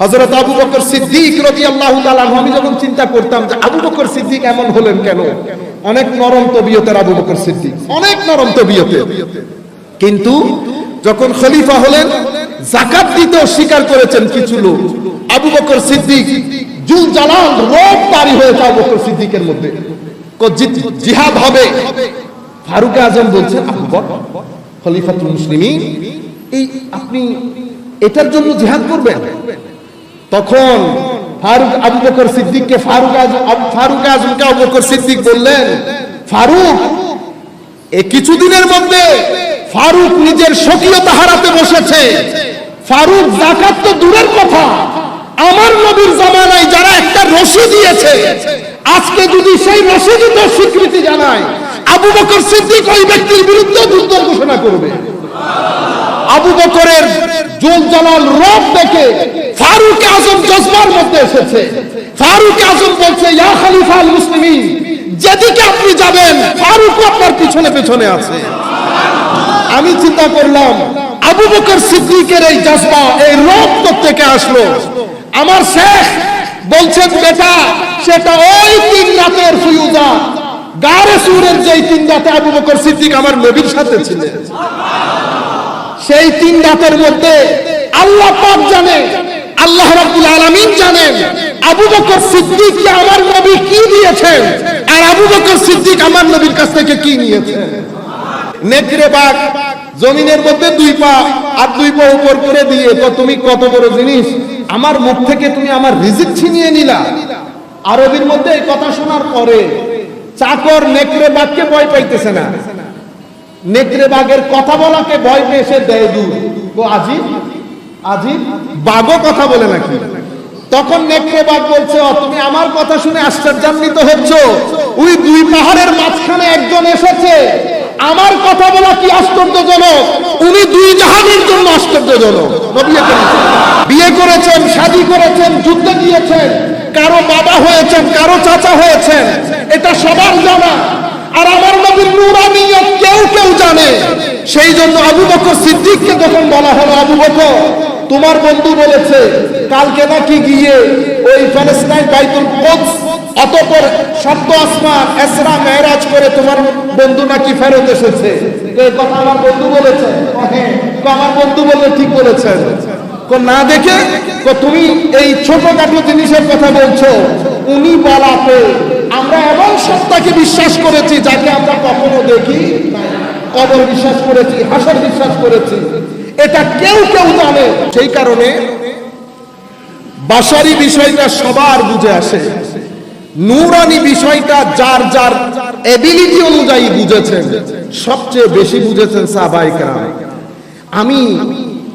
হজরত আবু বকর সিদ্দিক রবি আল্লাহ আমি যখন চিন্তা করতাম যে আবু বকর সিদ্দিক এমন হলেন কেন? অনেক নরম তবিয়তের আবু বকর সিদ্দিক, অনেক নরম তবিয়তের। কিন্তু যখন খলিফা হলেন জাকাত দিতেও স্বীকার করেছেন কিছু লোক। আবু বকর সিদ্দিক জুল জালাল রোগ তারি হয়েছে আবু বকর সিদ্দিকের মধ্যে। জিহাদ হবে। ফারুক আজম বলছেন, আবু বকর, খলিফাতুল মুসলিমিন, এই আপনি এটার জন্য জিহাদ করবেন? তখন ফারুক আবু বকর সিদ্দিককে ফারুক ফারুক আজমকে আবু বকর সিদ্দিক বললেন, ফারুক এই কিছুদিনের মধ্যে ফারুক নিজের স্বকীয়তা হারাতে বসেছে। ফারুক জাকাত তো দূরের কথা। আমার নবীর জামানায় যারা একটা রশি দিয়েছে, আজকে যদি সেই রশিদই তো স্বীকৃতি জানায়, আবু বকর সিদ্দিক ওই ব্যক্তির বিরুদ্ধে যুদ্ধ ঘোষণা করবে। আবু বকরের জোল জালাল রব দেখে ফারুক আজম জজবার মধ্যে এসেছে। ফারুক আজম বলছে, ইয়া খলিফা মুসলিমিন, যেদিকে আপনি যাবেন ফারুক আপনার পিছনে পিছনে আছে। আমি চিন্তা করলাম, আবু বকর সিদ্দিকের এই জজবা, এই রব থেকে আসলো? আমার শেখ বলছেন, বেটা, সেটা ওই তিন রাতের ফিউজা। গারে সুরের যেই তিন রাতে আবু বকর সিদ্দিক আমার নবীর সাথে ছিলেন। সেই তিন রাতের মধ্যে আল্লাহ পাক জানে আল্লাহ রাব্বুল আলামিন জানেন আবু বকর সিদ্দিককে আমার নবী কি দিয়েছেন? আর আবু বকর সিদ্দিক আমার নবীর কাছ থেকে কি নিয়েছেন নেকড়ে বাঘ জমিনের মধ্যে দুই পা আর দুই পা উপর করে দিয়ে, তো তুমি কত বড় জিনিস? আমার মুখ থেকে তুমি আমার রিজিক ছিনিয়ে নিলা। আরবির মধ্যে এই কথা শোনার পরে চাকর নেকড়ে বাঘকে ভয় পাইতেছে না। নেকড়ে বাঘের কথা বলাকে ভয় পেয়ে সে দেয় দূর। তো আজি আজি বাঘও কথা বলে নাকি? তখন নেকড়ে বাঘ বলছে তুমি আমার কথা শুনে আশ্চর্যান্বিত হচ্ছ। ওই দুই পাহাড়ের মাঝখানে একজন এসেছে। আমার কথা বলা কি আশ্চর্যজনক? উনি দুই জাহানের জন্য আশ্চর্যজনক। বিয়ে করেছেন শাদী করেছেন, যুদ্ধে গিয়েছেন। কারও বাবা হয়েছেন, কারও চাচা হয়েছেন। এটা সবার জানা। আর আমার নবীর নুরানিয়ত কেউ কেউ জানে। সেই জন্য আবু বকর সিদ্দিককে যখন বলা হলো, আবু বকর তোমার বন্ধু বলেছে, কালকে নাকি গিয়ে ওই প্যালেস্টাইন বাইতুল কোদস, অতঃপর সপ্ত আসমান, এসরা মেহরাজ করে তোমার বন্ধু নাকি ফেরত এসেছে। আমার বন্ধু না দেখে তুমি এই ছোটখাটো জিনিসের কথা বলছো, উনি আমরা এমন বিশ্বাস করেছি যাকে আমরা কখনো দেখি কবর বিশ্বাস করেছি, হাসর বিশ্বাস করেছি। এটা কেউ কেউ জানে। সেই কারণে বাসারি বিষয়টা সবার বুঝে আসে। নুরানি বিষয়টা যার যার এবিলিটি অনুযায়ী বুঝেছেন। সবচেয়ে বেশি বুঝেছেন সাহাবাইকা আমি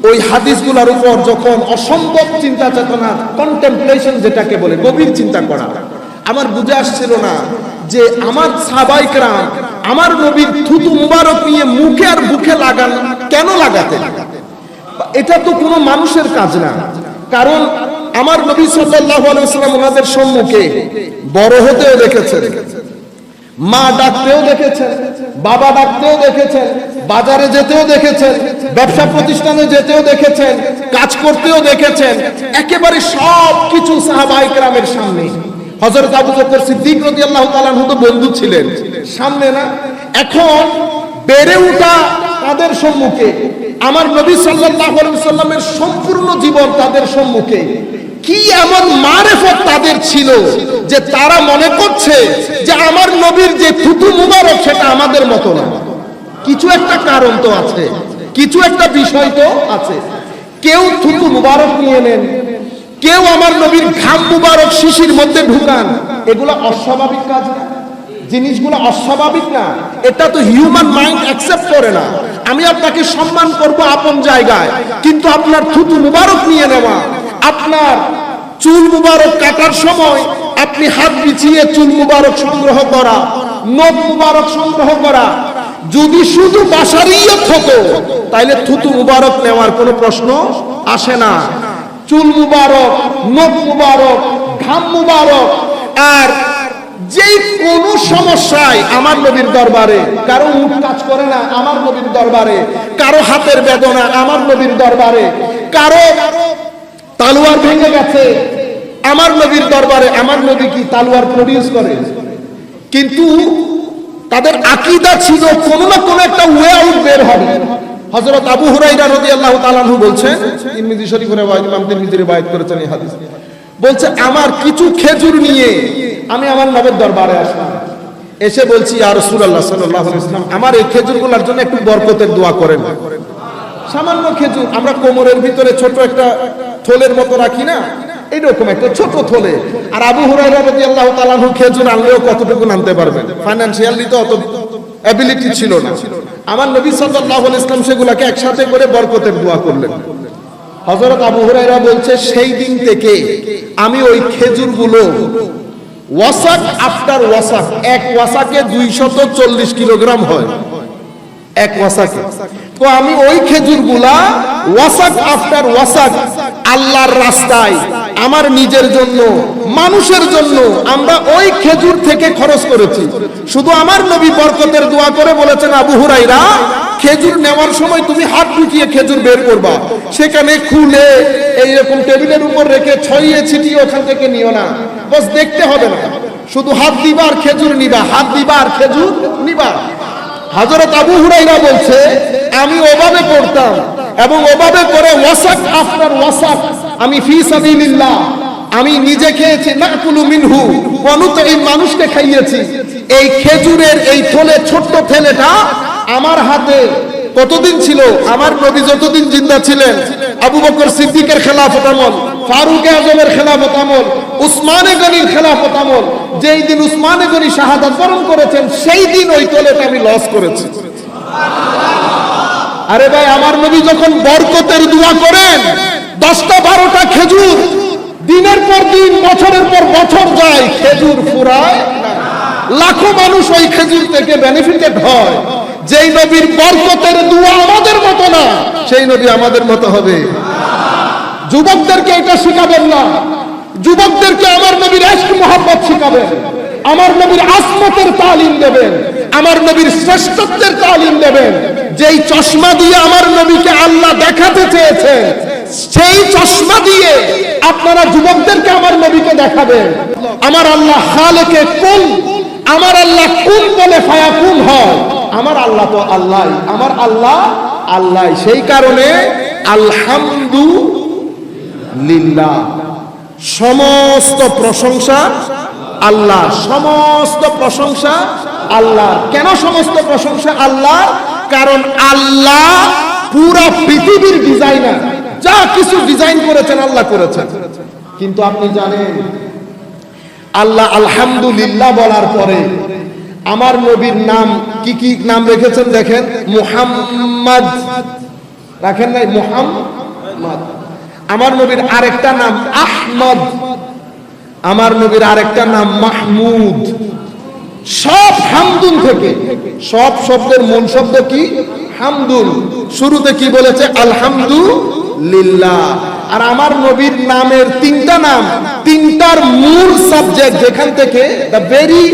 ওই হাদিসগুলোর উপর যখন অসম্ভব চিন্তা চেতনা কন্টেম্পলেশন যেটাকে বলে, গভীর চিন্তা করা, আমার বুঝে আসছিল না যে আমার সাবাইকরাম আমার নবীর থুতু মুবারক নিয়ে মুখে আর বুকে লাগান কেন লাগাতে এটা তো কোনো মানুষের কাজ না। কারণ আমার নবী সাল্লাল্লাহু আলাইহি ওয়াসাল্লাম ওনাদের সম্মুখে বড় হতেও দেখেছেন, মা ডাকতেও দেখেছেন, বাবা ডাকতেও দেখেছেন, বাজারে যেতেও দেখেছেন, ব্যবসা প্রতিষ্ঠানে যেতেও দেখেছেন, কাজ করতেও দেখেছেন, একেবারে সব কিছু সাহাবাই কেরামের সামনে। হযরত আবু বকর সিদ্দিক রাদিয়াল্লাহু তাআলা তো বন্ধু ছিলেন। সামনে না? এখন বেড়ে ওঠা তাদের সম্মুখে আমার নবী সাল্লামের সম্পূর্ণ জীবন তাদের সম্মুখে। কি এমন মারেফত তাদের ছিল যে তারা মনে করছে যে আমার নবীর যে থুতু মুবারক সেটা আমাদের মতো না? কিছু একটা কারণ তো আছে, কিছু একটা বিষয় তো আছে। কেউ থুতু মুবারক নিয়ে নেন, কেউ আমার নবীর ঘাম মুবারক শিশির মধ্যে ঢুকান, এগুলো অস্বাভাবিক কাজ না? জিনিসগুলো অস্বাভাবিক না। এটা তো হিউম্যান মাইন্ড অ্যাকসেপ্ট করে না। আমি আপনাকে সম্মান করব আপন জায়গায়, কিন্তু আপনার থুতু মুবারক নিয়ে নেওয়া, আপনার চুল মুবারক কাটার সময় আপনি হাত বিছিয়ে চুল মুবারক সংগ্রহ করা, নখ মুবারক সংগ্রহ করা। যদি শুধু বাসারিয়ত হতো তাইলে থুতু মুবারক নেওয়ার কোনো প্রশ্ন আসে না। চুল মুবারক, নখ মুবারক, ঘাম মুবারক, আর যেই কোন সমস্যায় আমার নবীর দরবারে, কারও মুখ কাজ করে না, আমার নবীর দরবারে, কারও হাতের বেদনা আমার নবীর দরবারে, কারও তালুয়ার ভেঙে গেছে, আমার নবীর দরবারে, আমার নবী কি তালুয়ার প্রডিউস করে? কিন্তু তাদের আকীদা ছিল কোনো না কোনো একটা ওয়ে আউট বের হবে। হযরত আবু হুরাইরা রাদিয়াল্লাহু তাআলা আনহু বলছেন তিরমিজি শরীফের রিওয়ায়াত ইমাম তিরমিজি রিওয়ায়াত করেছেন এই হাদিস। বলছে, আমার কিছু খেজুর নিয়ে আমি আমার নবের দরবারে আসলাম। এসে বলছি আর সাল্লাল্লাহু আলাইহি ওয়াসাল্লাম, আমার এই খেজুরগুলোর জন্য একটু বরকতের দোয়া করেন। সামান্য খেজুর, আমরা কোমরের ভিতরে ছোট একটা থলের মতো রাখি না? এইরকম একটা ছোট থলে। আর আবু হুরায়রা রাদিয়াল্লাহু তাআলা খেজুর আনলেও কতটুকু আনতে পারবেন ফাইনান্সিয়ালি তো অত অ্যাবিলিটি ছিল না। আমার নবী আলাইহি ইসলাম সেগুলোকে একসাথে করে বরকতের দোয়া করলেন। হযরত আবু হুরায়রা বলছে, সেই দিন থেকে আমি ওই খেজুরগুলো ওয়াসাক আফটার ওয়াসাক। এক ওয়াসাকে 240 কিলোগ্রাম হয়। এক ওয়াসাকে। তো আমি ওই খেজুরগুলা ওয়াসাক আফটার ওয়াসাক আল্লাহর রাস্তায়, আমার নিজের জন্য, মানুষের জন্য আমরা ওই খেজুর থেকে খরচ করেছি। শুধু আমার নবী বরকতের দোয়া করে বলেছেন আবু হুরাইরা খেজুর নেওয়ার সময় তুমি হাত ঢুকিয়ে খেজুর বের করবা। সেখানে খুলে এইরকম টেবিলের উপর রেখে ছড়িয়ে ছিটিয়ে ওখান থেকে নিও না। বস, দেখতে হবে না। শুধু হাত দিবা আর খেজুর নিবা। হাত দিবা আর খেজুর নিবা। হযরত আবু হুরাইরা বলছে, আমি ওভাবে পড়তাম এবং ওভাবে করে ওয়াসাক আফটার ওয়াসাক আমি ফি সাবিলিল্লাহ, আমি নিজে খেয়েছি, নাকুলু মিনহু অনুত এই মানুষকে খাইয়েছি। এই খেজুরের এই থলে, ছোট্ট থেলেটা আমার হাতে কতদিন ছিল? আমার নবী যতদিন জিন্দা ছিলেন, আবু বকর সিদ্দিকের খেলাফত আমল, ফারুক আজমের খেলাফত আমল, উসমানে গনির খেলাফত আমল, যেই দিন উসমানে গনি শাহাদাত বরণ করেছেন, সেই দিন ওই তোলেটা আমি লস করেছি। আরে ভাই, আমার নবী যখন বরকতের দোয়া করেন, দশটা বারোটা খেজুর, দিনের পর দিন, বছরের পর বছর যায়, খেজুর ফুরায় লাখো মানুষ ওই খেজুর থেকে বেনিফিটেড হয়। যেই নবীর বরকতের দোয়া আমাদের মতো না, সেই নবী আমাদের মতো হবে। যুবকদেরকে এটা শিখাবেন না। যুবকদেরকে আমার নবীর এশক মোহাম্মত শিখাবেন। আমার নবীর আসমতের তালিম দেবেন। আমার নবীর শ্রেষ্ঠত্বের তালিম দেবেন। যেই চশমা দিয়ে আমার নবীকে আল্লাহ দেখাতে চেয়েছেন, সেই চশমা দিয়ে আপনারা যুবকদেরকে আমার নবীকে দেখাবেন। আমার আল্লাহ খালেকে কোন আমার আল্লাহ কোন বলে ফায়া কোন হয়? আমার আল্লাহ তো আল্লাহ। আমার আল্লাহ আল্লাহ। সেই কারণে আলহামদু লিল্লাহ সমস্ত প্রশংসা আল্লাহ। সমস্ত প্রশংসা আল্লাহ। কেন সমস্ত প্রশংসা আল্লাহ? কারণ আল্লাহ পুরো পৃথিবীর ডিজাইনার যা কিছু ডিজাইন করেছেন আল্লাহ করেছেন। কিন্তু আপনি জানেন আল্লাহ আলহামদুলিল্লাহ বলার পরে আমার নবীর নাম কি কি নাম রেখেছেন দেখেন? মুহাম্মদ। রাখেন নাই? মুহাম্মদ। আমার নবীর আরেকটা নাম আহমদ। আমার নবীর আরেকটা নাম মাহমুদ। সব হামদুন থেকে। সব শব্দের মূল শব্দ কি? হামদুন। শুরুতে কি বলেছে? আলহামদুলিল্লাহ আর আমার নবীর নামের তিনটা নাম, তিনটার মূল সাবজেক্ট যেখান থেকে the very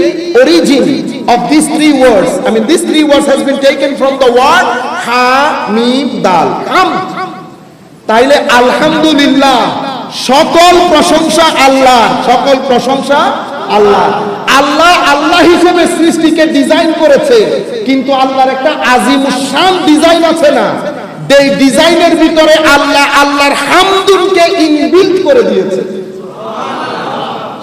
origin of these three words i mean, these three words has been taken from the word ha, mim, dal hamd তাইলে আলহামদুলিল্লাহ, সকল প্রশংসা আল্লাহ, সকল প্রশংসা আল্লাহ। আল্লাহ আল্লাহ হিসেবে সৃষ্টিকে ডিজাইন করেছে, কিন্তু আল্লাহর একটা আজিম শান ডিজাইন আছে না। এই ডিজাইনের ভিতরে আল্লাহ আল্লাহর হামদুনকে ইনবিল্ট করে দিয়েছে।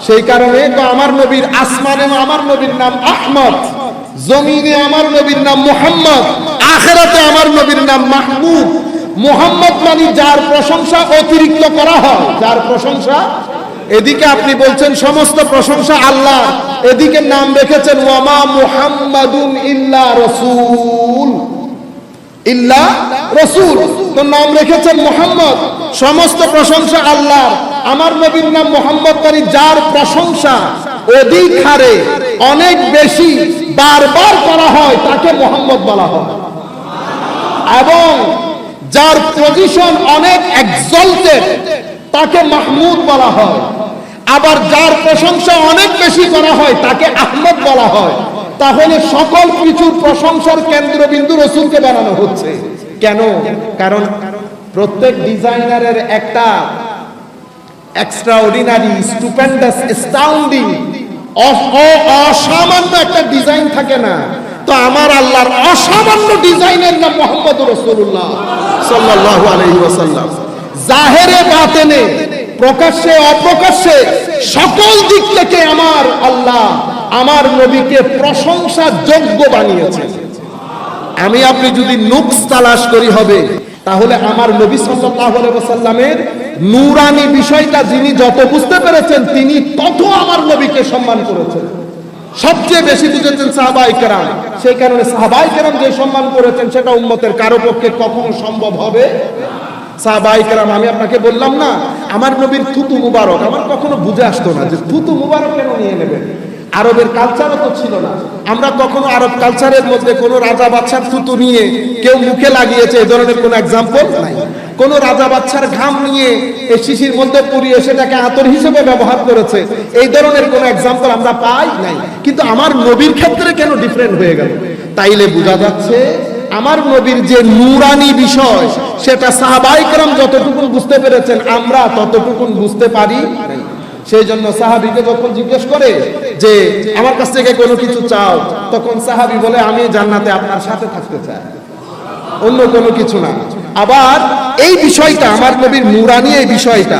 সেই কারণে তো আমার নবীর আসমানে আমার নবীর নাম আহমদ, জমিনে আমার নবীর নাম মুহাম্মদ, আখেরাতে আমার নবীর নাম মাহমুদ। মোহাম্মদ মানে যার প্রশংসা অতিরিক্ত করা হয়, যার প্রশংসা। এদিকে আপনি বলছেন সমস্ত প্রশংসা আল্লাহ, এদিকে নাম রেখেছেন ওয়ামা মুহাম্মাদুন ইল্লা রসুল। ইল্লা রসুল। তো নাম রেখেছেন মোহাম্মদ। সমস্ত প্রশংসা আল্লাহ আমার নবীর নাম মানে যার প্রশংসা অধিক হারে অনেক বেশি বারবার করা হয়, তাকে বলা হয়। এবং যার পজিশন অনেক তাকে মাহমুদ বলা হয়। আবার যার প্রশংসা অনেক বেশি করা হয়, তাকে আহমদ বলা হয়। তাহলে সকল কিছুর প্রশংসার কেন্দ্রবিন্দু রসুলকে বানানো হচ্ছে। কেন? কারণ প্রত্যেক ডিজাইনারের একটা এক্সট্রা অর্ডিনারি স্টুপেন্ডাস অ্যাস্টাউন্ডিং অসামান্য একটা ডিজাইন থাকে না। তো আমার আল্লাহর অসামান্য ডিজাইনের নাম মোহাম্মদ রসুল্লাহ সাল্লাল্লাহু আলাইহি ওয়াসাল্লাম। জাহেরে বাতেনে, প্রকাশ্যে, অপ্রকাশ্যে, সকল দিক থেকে আমার আল্লাহ আমার নবীকে প্রশংসা যোগ্য বানিয়েছে। আমি আপনি যদি নুকস তালাশ করি হবে, তাহলে আমার নবী সাল্লামের নুরানি বিষয়টা যিনি যত বুঝতে পেরেছেন, তিনি তত আমার নবীকে সম্মান করেছেন। সবচেয়ে বেশি বুঝেছেন সাহাবাই কেরাম। সেই কারণে সাহাবাই কেরাম যে সম্মান করেছেন, সেটা উম্মতের কারও পক্ষে কখনো সম্ভব হবে সাহাবাই কেরাম, আমি আপনাকে বললাম না, আমার নবীর থুতু মুবারক। আমার কখনো বুঝে আসতো না যে থুতু মুবারক কেন নিয়ে নেবেন? আরবের কালচারও তো ছিল না। আমরা কখনো আরব কালচারের মধ্যে কোনো রাজা বাচ্চার থুতু নিয়ে কেউ মুখে লাগিয়েছে এই ধরনের কোনো এক্সাম্পল নাই। কোন রাজা বাচ্চার ঘাম নিয়ে এই শিশির মধ্যে পুড়িয়ে সেটাকে আতর হিসেবে ব্যবহার করেছে, এই ধরনের কোন এক্সাম্পল আমরা পাই নাই। কিন্তু আমার নবীর ক্ষেত্রে কেন ডিফারেন্ট হয়ে গেল? তাইলে বোঝা যাচ্ছে, আমার নবীর যে নুরানি বিষয়, সেটা সাহাবাইকরাম যতটুকুন বুঝতে পেরেছেন, আমরা ততটুকুন বুঝতে পারি নাই। সেই জন্য সাহাবিকে যখন জিজ্ঞেস করে যে, আমার কাছ থেকে কোনো কিছু চাও? তখন সাহাবি বলে, আমি জান্নাতে আপনার সাথে থাকতে চাই। অন্য কোনো কিছু না। আবার এই বিষয়টা আমার নবীর নুরানি এই বিষয়টা।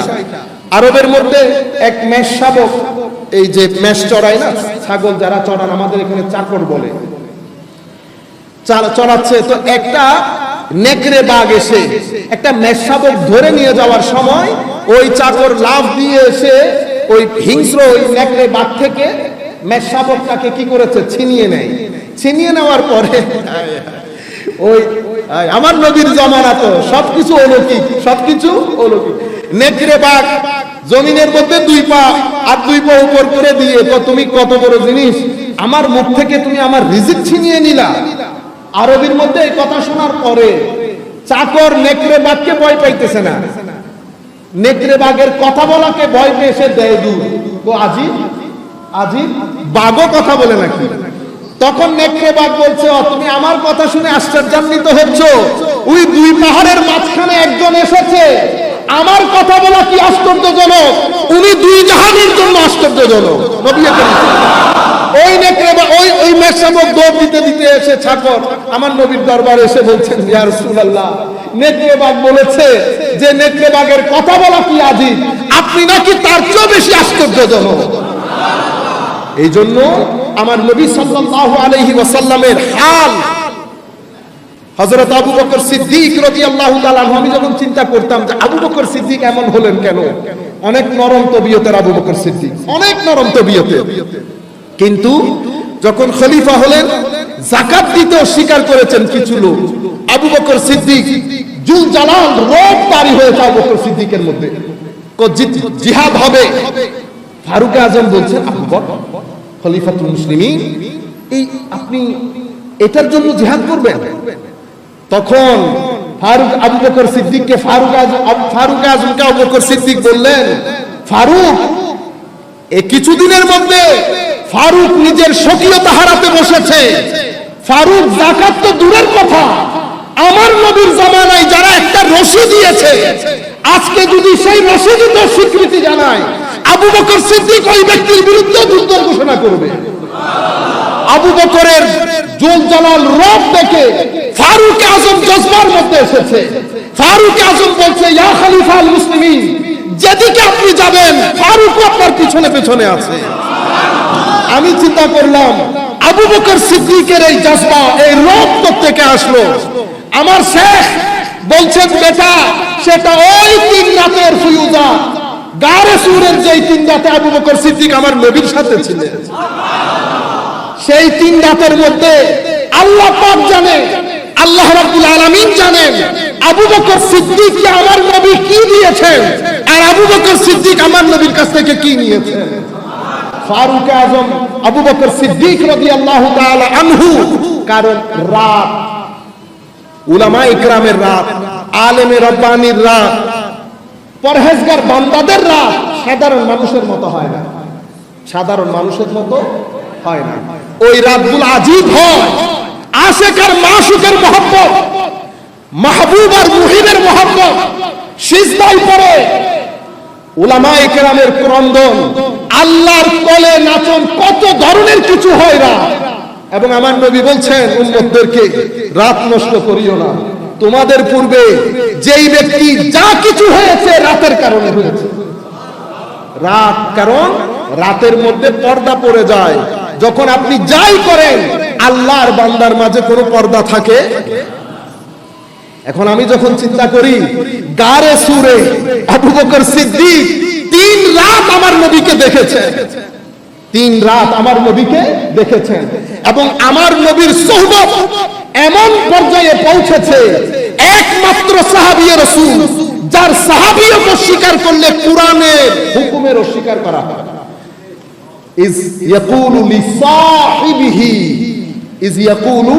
আরবের মধ্যে এক মেষ শাবক, এই যে মেষ চড়ায় না, ছাগল যারা চড়ান, আমাদের এখানে চাকর বলে। চড়াচ্ছে, তো একটা নেকড়ে বাঘ এসে, একটা মেষ শাবক ধরে নিয়ে যাওয়ার সময় ওই চাকর লাভ দিয়ে এসে ওই হিংস্র ওই নেকড়ে বাঘ থেকে মেষ শাবকটাকে কি করেছে? ছিনিয়ে নেয়। ছিনিয়ে নেওয়ার পরে ওই আমার নবীর জমানা তো সবকিছু অলৌকিক সবকিছু অলৌকিক। নেকড়ে বাঘ জমিনের মধ্যে দুই পা আর দুই পা উপর করে দিয়ে, তো তুমি কত বড় জিনিস? আমার মুখ থেকে তুমি আমার রিজিক ছিনিয়ে নিলা। আরবির মধ্যে এই কথা শোনার পরে চাকর নেকড়ে বাঘকে ভয় পাইতেছে না। নেকড়ে বাঘের কথা বলাকে ভয় পেয়ে সে দেয় দূর। তো আজিব? আজিব? বাঘও কথা বলে নাকি? তখন নেকড়ে বাঘ বলছে "ও, তুমি আমার কথা শুনে আশ্চর্যান্বিত হচ্ছ। ওই দুই পাহাড়ের মাঝখানে একজন এসেছে। আমার কথা বলা কি আশ্চর্যজনক? উনি দুই জাহানের জন্য আশ্চর্যজনক। ওই নেকড়ে বা ওই ওই মেষশাবক দৌড় দিতে দিতে এসে ছাকর আমার নবীর দরবারে এসে বলছেন ইয়া রাসূলুল্লাহ নেকড়ে বাঘ বলেছে যে নেকড়ে বাঘের কথা বলা কি আজি আপনি নাকি তার চেয়েও বেশি আশ্চর্যজনক। এই জন্য আমার নবী সাল্লাল্লাহু আলাইহি ওয়াসাল্লামের হাল, হযরত আবু বকর সিদ্দিক রাদিয়াল্লাহু তাআলা আমি যখন চিন্তা করতাম যে আবু বকর সিদ্দিক এমন হলেন কেন? অনেক নরম তবিয়তের আবু বকর সিদ্দিক, অনেক নরম তবিয়তের। কিন্তু যখন খলিফা হলেন, জাকাত দিতেও স্বীকার করেছেন কিছু লোক। আবু বকর সিদ্দিক, জুল জালাল রোগ তারি হয়েছে আবু বকর সিদ্দিকের মধ্যে। জিহাদ হবে। ফারুক আজম বলছেন আবু বকর, খলিফাতুল মুসলিমিন, এই আপনি এটার জন্য জিহাদ করবেন? তখন ফারুক আবু বকর সিদ্দিককে ফারুক আজম ফারুক আজমকে আবু বকর সিদ্দিক বললেন, ফারুক এই কিছুদিনের মধ্যে ফারুক নিজের স্বকীয়তা হারাতে বসেছে। ফারুক জাকাত তো দূরের কথা। আমার নবীর জামানায় যারা একটা রশি দিয়েছে, আজকে যদি সেই রশিদিত স্বীকৃতি জানায়, আবু বকর সিদ্দিক ওই ব্যক্তির বিরুদ্ধে যুদ্ধ ঘোষণা করবে। আবু বকরের জোল জালাল রব দেখে ফারুক আজম জজবার মধ্যে এসেছে। ফারুক আজম বলছে, ইয়া খলিফা আল মুসলিমিন, যেদিকে আপনি যাবেন ফারুক আপনার পিছনে পিছনে আছে। আমি চিন্তা করলাম, আবু বকর সিদ্দিকের এই জজবা, এই রব থেকে আসলো। আমার শেখ বলছেন, বেটা, সেটা ওই তিন রাতের ফুয়ুজা গারে সুরের যেই তিন রাতে আবু বকর সিদ্দিক আমার নবীর সাথে ছিলেন। সেই তিন রাতের মধ্যে আল্লাহ পাক জানে, আল্লাহ রাব্বুল আলামিন জানেন, আবু বকর সিদ্দিককে আমার নবী কি দিয়েছেন? আর আবু বকর সিদ্দিক আমার নবীর কাছ থেকে কি নিয়েছেন? ফারুক আজম, আবু বকর সিদ্দিক রাদিয়াল্লাহু তাআলা আনহু, কারণ রাত উলামা ইকরামের রাত, আলেমে রব্বানির রাত, পরহেজগার বান্দাদের রাত সাধারণ মানুষের মতো হয় না। সাধারণ মানুষের মতো হয় না। ওই রাতগুলো আজীব হয়। আশেকার মাসুকের মহব্বত, মাহবুব আর মুহিবের মহব্বত সিজদাই পড়ে। একরামের ক্রন্দন। আল্লাহর নাচন কত ধরনের কিছু হয় না। এবং আমার নবী বলছেন রাত নষ্ট করিও না। তোমাদের পূর্বে যেই ব্যক্তি যা কিছু হয়েছে রাতের কারণে হয়েছে। রাত কারণ রাতের মধ্যে পর্দা পড়ে যায়। যখন আপনি যাই করেন, আল্লাহর বান্দার মাঝে কোনো পর্দা থাকে এখন আমি যখন চিন্তা করি, গারে সুরে আবু বকর সিদ্দিক তিন রাত আমার নবীকে দেখেছে। তিন রাত আমার নবীকে দেখেছেন এবং আমার নবীর সোহবত এমন পর্যায়ে পৌঁছেছে, একমাত্র সাহাবিয়ে রসুল, যার সাহাবিয়ত স্বীকার করলে কোরআনের হুকুমের অস্বীকার করা হয়। ইজ ইয়াকুলু লিসাহিবিহি ইজ ইয়াকুলু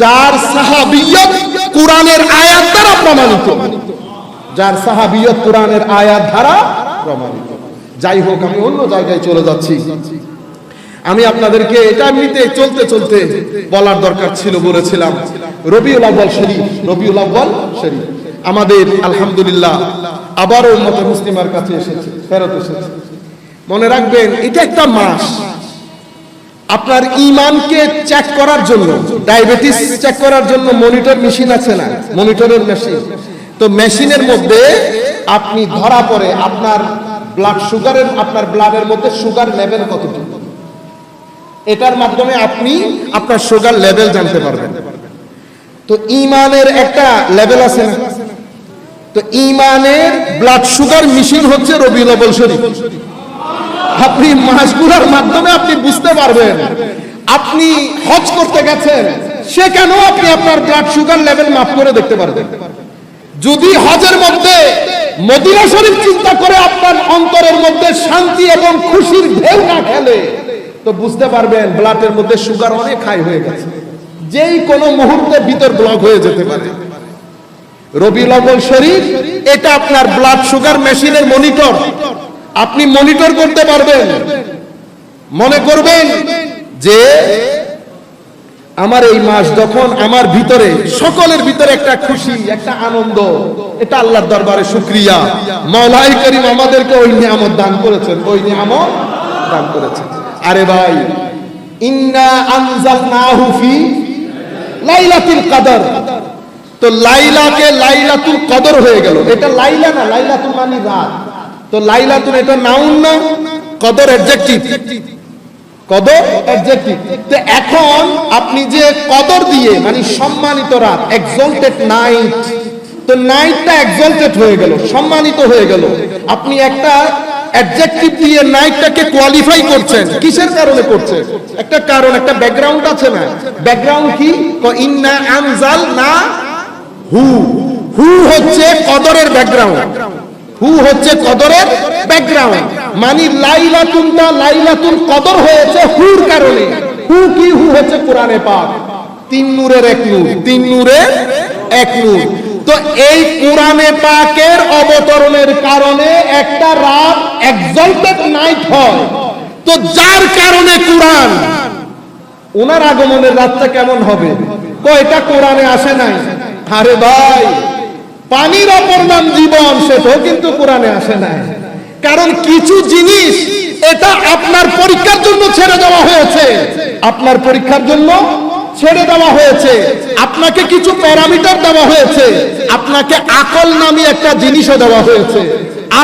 যার সাহাবিয়ত কোরআনের আয়াত দ্বারা প্রমাণিত। যার সাহাবিয়ত কোরআনের আয়াত দ্বারা প্রমাণিত। যাই হোক, আমি অন্য জায়গায় চলে যাচ্ছি। আমি আপনাদেরকে এটা এমনিতে চলতে চলতে বলার দরকার ছিল বলেছিলাম। রবিউল আব্বাল শরীফ, রবিউল আব্বাল শরীফ। আমাদের, আলহামদুলিল্লাহ, আবারও উম্মতে মুসলিমার কাছে এসেছে, ফেরত এসেছে। মনে রাখবেন, এটা একটা মাস। আপনার ইমানকে চেক করার জন্য ডায়াবেটিস চেক করার জন্য মনিটর মেশিন আছে না? মনিটরের মেশিন তো মেশিনের মধ্যে আপনি ধরা পড়ে, আপনার ব্লাড সুগারের আপনার ব্লাডের মধ্যে সুগার লেভেল কতটুকু? এটার মাধ্যমে আপনি আপনার সুগার লেভেল জানতে পারবেন। তো ইমানের একটা লেভেল আছে না? তো ইমানের ব্লাড সুগার মেশিন হচ্ছে রবিউল আব্বাল শরীফ। আপনি মাসগুলোর মাধ্যমে আপনি বুঝতে পারবেন। আপনি হজ করতে গেছেন, সে কেন আপনি আপনার ব্লাড সুগার লেভেল মাপ করে দেখতে পারবেন? যদি হজের মধ্যে মদিনা শরীফ চিন্তা করে আপনার অন্তরের মধ্যে শান্তি এবং খুশির ঢেউ না খেলে, তো বুঝতে পারবেন ব্লাডের মধ্যে সুগার অনেক হাই হয়ে গেছে। যেই কোনো মুহূর্তে ভিতর ব্লক হয়ে যেতে পারে। রবিউল আউ্বাল শরীফ, এটা আপনার ব্লাড সুগার মেশিনের মনিটর আপনি মনিটর করতে পারবেন। মনে করবেন যে আমার এই মাস যখন আমার ভিতরে, সকলের ভিতরে একটা খুশি, একটা আনন্দ, এটা আল্লাহর দরবারে শুক্রিয়া। মৌলাই করিম আমাদেরকে ওই নিয়ামত দান করেছেন। ওই নিয়ামত দান করেছেন। আরে ভাই, ইন্না আনজালনাহু ফি লাইলাতুল কদর। তো লাইলাকে লাইলাতুল কদর হয়ে গেল। এটা লাইলা না, লাইলাতুল মানে রাত। তো লাইলাতুল এটা নাউন না? কদর অ্যাডজেক্টিভ কদর অ্যাডজেক্টিভ তো এখন আপনি যে কদর দিয়ে মানে সম্মানিত রাত এক্সলটেড নাইট তো নাইটটা এক্সলটেড হয়ে গেল, সম্মানিত হয়ে গেল। আপনি একটা অ্যাডজেক্টিভ দিয়ে নাইটটাকে কোয়ালিফাই করছেন। কিসের কারণে করছেন? একটা কারণ, একটা ব্যাকগ্রাউন্ড আছে না? ব্যাকগ্রাউন্ড কি? ক- ইন্না আনজাল না হু। হু হচ্ছে কদরের ব্যাকগ্রাউন্ড হু হচ্ছে কদরের ব্যাকগ্রাউন্ড মানে লাইলাতুনটা লাইলাতুন কদর হয়েছে হুর কারণে। হু কি হু হচ্ছে কোরআনে পাক? তিন নূরের এক নূর, তিন নূরের এক নূর। তো এই কোরআনে পাকের অবতরণের কারণে একটা রাত এক্সলটেড নাইট হয়। তো যার কারণে কোরআন? ওনার আগমনের রাতটা কেমন হবে? কয়টা কোরআনে আসে নাই। আরে ভাই পানির অপর নাম জীবন, সেটাও কিন্তু কোরআনে আসে নাই। কারণ কিছু জিনিস এটা আপনার পরীক্ষার জন্য ছেড়ে দেওয়া হয়েছে। আপনার পরীক্ষার জন্য ছেড়ে দেওয়া হয়েছে। আপনাকে কিছু প্যারামিটার দেওয়া হয়েছে। আপনাকে আকল নামে একটা জিনিসও দেওয়া হয়েছে।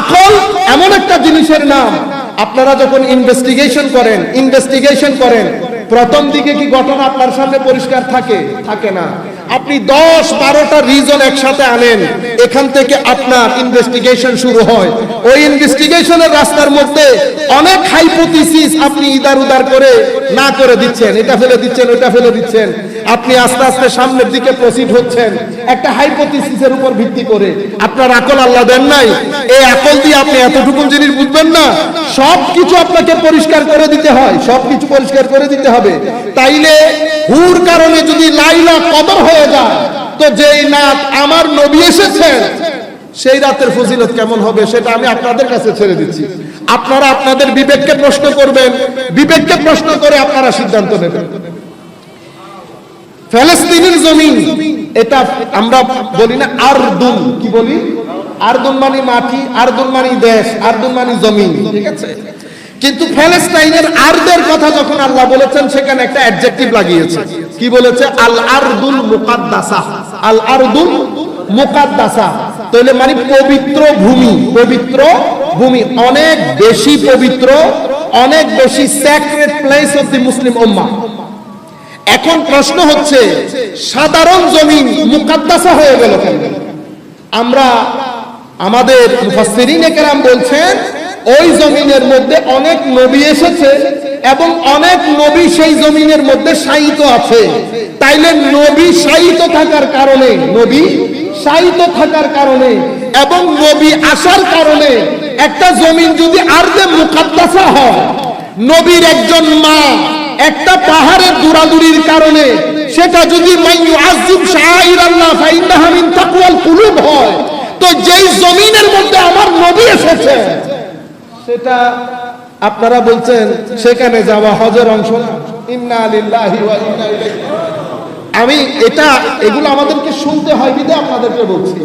আকল এমন একটা জিনিসের নাম। আপনারা যখন ইনভেস্টিগেশন করেন ইনভেস্টিগেশন করেন, প্রথম দিকে কি ঘটনা আপনার সামনে পরিষ্কার থাকে? থাকে না। আপনি দশ বারোটা রিজন একসাথে আনেন, এখান থেকে আপনার ইনভেস্টিগেশন শুরু হয়। ওই ইনভেস্টিগেশনের রাস্তার মধ্যে অনেক হাইপোথিসিস আপনি ইদার উদার করে না করে দিচ্ছেন, এটা ফেলে দিচ্ছেন ওটা ফেলে দিচ্ছেন। আপনি আস্তে আস্তে সামনের দিকে প্রসিড হচ্ছেন। একটা হাইপোথিসিসের উপর ভিত্তি করে। আপনার আকল আল্লাহ দেন নাই। এই আকল দিয়ে আপনি এতটুকু জিনিস বুঝবেন না। সব কিছু আপনাকে পরিষ্কার করে দিতে হয়। সব কিছু পরিষ্কার করে দিতে হবে। তাইলে হুর কারণে যদি লাইলা কদর হয়ে যায়, তো যেই নাত আমার নবী এসেছেন, সেই রাতের ফজিলত কেমন হবে সেটা আমি আপনাদের কাছে ছেড়ে দিচ্ছি। আপনারা আপনাদের বিবেককে প্রশ্ন করবেন। বিবেককে প্রশ্ন করে আপনারা সিদ্ধান্ত নেবেন। ফেলেস্তিনের জমিন। এটা আমরা বলি না আরদুন। কি বলি? আর্দুন মানে মাটি, আর্দুন মানে দেশ, আর্দুন মানে জমিন, ঠিক আছে? কিন্তু প্যালেস্টাইনের আর্দের কথা যখন আল্লাহ বলেছেন, সেখানে একটা অ্যাডজেক্টিভ লাগিয়েছে। কি বলেছে? আল আরদুল মুকাদ্দাসা। আল আরদুল মুকাদ্দাসা। তাহলে মানে পবিত্র ভূমি পবিত্র ভূমি। অনেক বেশি পবিত্র, অনেক বেশি sacred place of the Muslim উম্মাহ এখন প্রশ্ন হচ্ছে, সাধারণ জমিন মুকাদ্দাসা হয়ে গেল কেন? আমরা, আমাদের মুফাসসিরিনে কেরাম বলছেন, ওই জমিনের মধ্যে অনেক নবী এসেছে এবং অনেক নবী সেই জমিনের মধ্যে শায়িত আছে। তাইলে নবী শায়িত থাকার কারণে, নবী শায়িত থাকার কারণে এবং নবী আসার কারণে একটা জমিন যদি আর্দে মুকাদ্দাসা হয়, নবীর একজন মা একটা পাহাড়ের দূরাদুরির কারণে সেটা যদি জমিনের মধ্যে আমার এসেছে, সেটা আপনারা বলছেন সেখানে যাওয়া হজের অংশ না। ইন্না আমি এটা, এগুলো আমাদেরকে শুনতে হয় বিধে আপনাদেরকে বলছি।